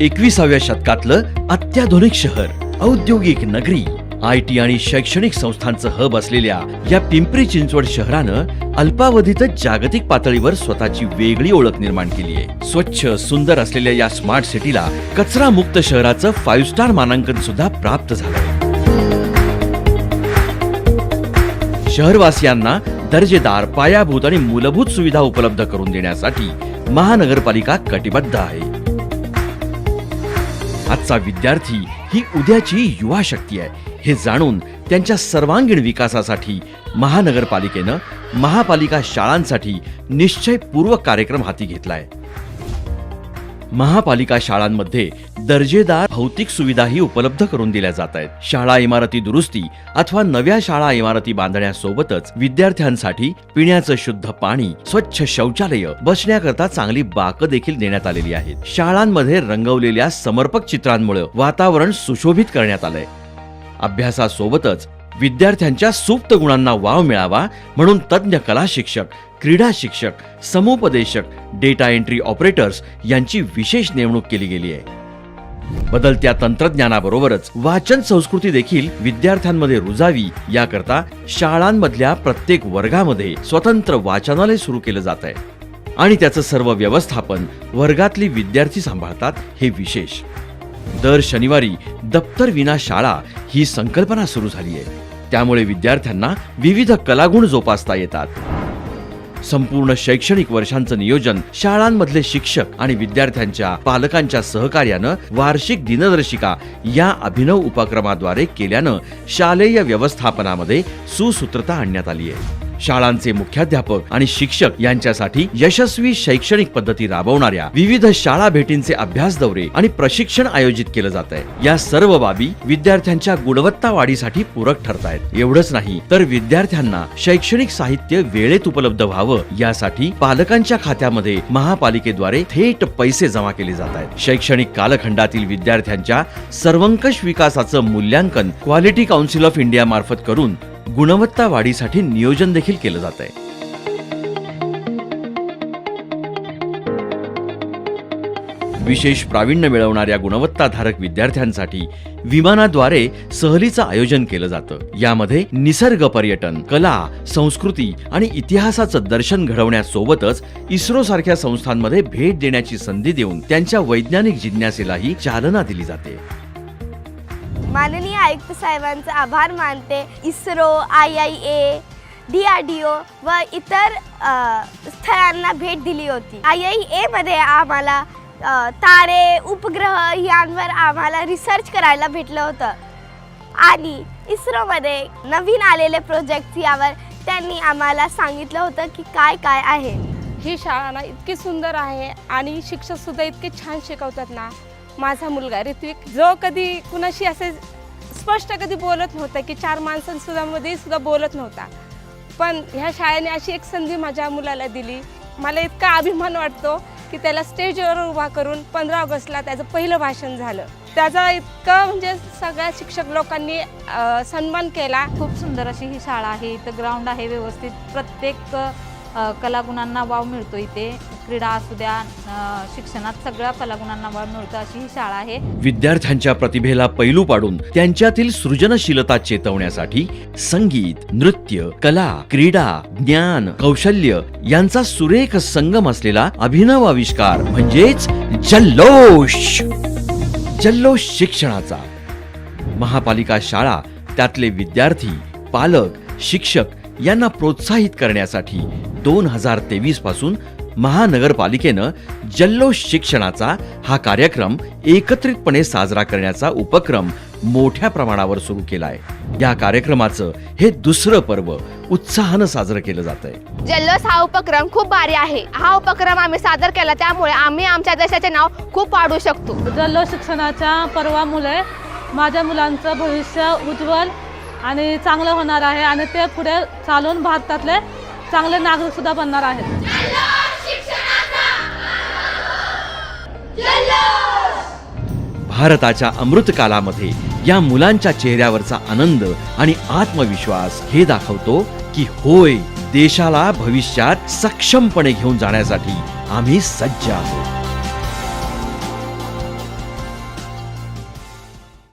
एकविसाव्या शतकातलं अत्याधुनिक शहर औद्योगिक नगरी आय टी आणि शैक्षणिक संस्थांचं हब असलेल्या या पिंपरी चिंचवड शहरानं अल्पावधीतच जागतिक पातळीवर स्वतःची वेगळी ओळख निर्माण केली आहे. स्वच्छ सुंदर असलेल्या या स्मार्ट सिटीला कचरा मुक्त शहराचं फाईव्ह स्टार मानांकन सुद्धा प्राप्त झालंय शहरवासियांना दर्जेदार पायाभूत आणि मूलभूत सुविधा उपलब्ध करून देण्यासाठी महानगरपालिका कटिबद्ध आहे. आजचा विद्यार्थी ही उद्याची युवा शक्ती आहे. हे जाणून त्यांच्या सर्वांगीण विकासासाठी महानगरपालिकेनं महापालिका शाळांसाठी निश्चयपूर्वक कार्यक्रम हाती घेतलाय. महापालिका शाळांमध्ये दर्जेदार भौतिक सुविधाही उपलब्ध करून दिल्या जात आहेत. शाळा इमारती दुरुस्ती अथवा नव्या शाळा इमारती बांधण्यासोबतच विद्यार्थ्यांसाठी पिण्याचं शुद्ध पाणी स्वच्छ शौचालय बसण्याकरता चांगली बाक देखील देण्यात आलेली आहेत. शाळांमध्ये रंगवलेल्या समर्पक चित्रांमुळे वातावरण सुशोभित करण्यात आलंय. अभ्यासासोबतच विद्यार्थ्यांच्या सुप्त गुणांना वाव मिळावा म्हणून तज्ज्ञ कला शिक्षक क्रीडा शिक्षक समुपदेशक डेटा एंट्री ऑपरेटर्स यांची विशेष नेमणूक केली गेली आहे. बदलत्या तंत्रज्ञानाबरोबरच वाचन संस्कृती देखील विद्यार्थ्यांमध्ये रुजावी याकरता शाळांमधल्या प्रत्येक वर्गामध्ये स्वतंत्र वाचनालय सुरू केलं जात आहे. आणि त्याचं सर्व व्यवस्थापन वर्गातली विद्यार्थी सांभाळतात हे विशेष. दर शनिवारी दप्तर विना शाळा ही संकल्पना सुरू झाली आहे. त्यामुळे विद्यार्थ्यांना विविध कलागुण जोपासता येतात. संपूर्ण शैक्षणिक वर्षांचं नियोजन शाळांमधले शिक्षक आणि विद्यार्थ्यांच्या पालकांच्या सहकार्यानं वार्षिक दिनदर्शिका या अभिनव उपक्रमाद्वारे केल्यानं शालेय व्यवस्थापनामध्ये सुसूत्रता आणण्यात आली आहे शाळांचे मुख्याध्यापक आणि शिक्षक यांच्यासाठी यशस्वी शैक्षणिक पद्धती राबवणाऱ्या विविध शाळा भेटींचे अभ्यास दौरे आणि प्रशिक्षण आयोजित केलं जात आहे. या सर्व बाबी विद्यार्थ्यांच्या गुणवत्ता वाढीसाठी पूरक ठरत आहेत. एवढंच नाही तर विद्यार्थ्यांना शैक्षणिक साहित्य वेळेत उपलब्ध व्हावं यासाठी पालकांच्या खात्यामध्ये महापालिकेद्वारे थेट पैसे जमा केले जात आहेत. शैक्षणिक कालखंडातील विद्यार्थ्यांच्या सर्वंकष विकासाचं मूल्यांकन क्वालिटी काउन्सिल ऑफ इंडिया मार्फत करून गुणवत्ता वाढीसाठी नियोजन देखील केलं जात आहे. विशेष प्रावीण्य मिळवणाऱ्या गुणवत्ताधारक विद्यार्थ्यांसाठी विमानाद्वारे सहलीचं आयोजन केलं जातं. यामध्ये निसर्ग पर्यटन कला संस्कृती आणि इतिहासाचं दर्शन घडवण्यासोबतच इस्रो सारख्या संस्थांमध्ये भेट देण्याची संधी देऊन त्यांच्या वैज्ञानिक जिज्ञासेलाही चालना दिली जाते. माननीय आयुक्त साहेबांचा आभार मानते. ISRO I I A D R D O व इतर स्थळांना भेट दिली होती. आय आय एमध्ये आम्हाला तारे उपग्रह यांवर आम्हाला रिसर्च करायला भेटलं होतं. आणि इस्रोमध्ये नवीन आलेले प्रोजेक्ट यावर त्यांनी आम्हाला सांगितलं होतं की काय काय आहे. ही शाळा ना इतकी सुंदर आहे आणि शिक्षकसुद्धा इतके छान शिकवतात ना. माझा मुलगा ऋत्विक जो कधी कुणाशी असे स्पष्ट कधी बोलत नव्हता की चार माणसांसुद्धामध्ये सुद्धा बोलत नव्हता. पण ह्या शाळेने अशी एक संधी माझ्या मुलाला दिली. मला इतका अभिमान वाटतो की त्याला स्टेजवर उभा करून पंधरा ऑगस्टला त्याचं पहिलं भाषण झालं. त्याचा इतकं म्हणजे सगळ्या शिक्षक लोकांनी सन्मान केला. खूप सुंदर अशी ही शाळा आहे. इथं ग्राउंड आहे व्यवस्थित. प्रत्येक कलागुणांना वाव मिळतो इथे. क्रीडा असू द्या शिक्षणात सगळ्या कलागुणांना वाव मिळतो अशी ही शाळा आहे. विद्यार्थ्यांच्या प्रतिभेला पैलू पाडून त्यांच्यातील सृजनशीलता चेतवण्यासाठी संगीत नृत्य कला क्रीडा ज्ञान कौशल्य यांचा सुरेख संगम असलेला अभिनव आविष्कार म्हणजेच जल्लोष. जल्लोष शिक्षणाचा. महापालिका शाळा त्यातले विद्यार्थी पालक शिक्षक यांना प्रोत्साहित करण्यासाठी दोन हजार तेवीसपासून महानगरपालिकेनं जल्लोष शिक्षणाचा हा कार्यक्रम एकत्रितपणे साजरा करण्याचा उपक्रम मोठ्या प्रमाणावर सुरू केलाय. या कार्यक्रमाचं हे दुसरं पर्व उत्साहानं साजरं केलं जात आहे जल्लोष हा उपक्रम खूप भारी आहे. हा उपक्रम आम्ही सादर केला त्यामुळे आम्ही आमच्या देशाचे नाव खूप वाढवू शकतो. जल्लोष शिक्षणाच्या पर्वामुळे माझ्या मुलांचं भविष्य उज्ज्वल आणि चांगलं होणार आहे आणि ते पुढे चालून भारतातले चांगले नागरिक सुद्धा बनणार आहेत. भारताच्या अमृतकालामध्ये या मुलांच्या चेहऱ्यावरचा आनंद आणि आत्मविश्वास हे दाखवतो की होय देशाला भविष्यात सक्षमपणे घेऊन जाण्यासाठी आम्ही सज्ज आहोत.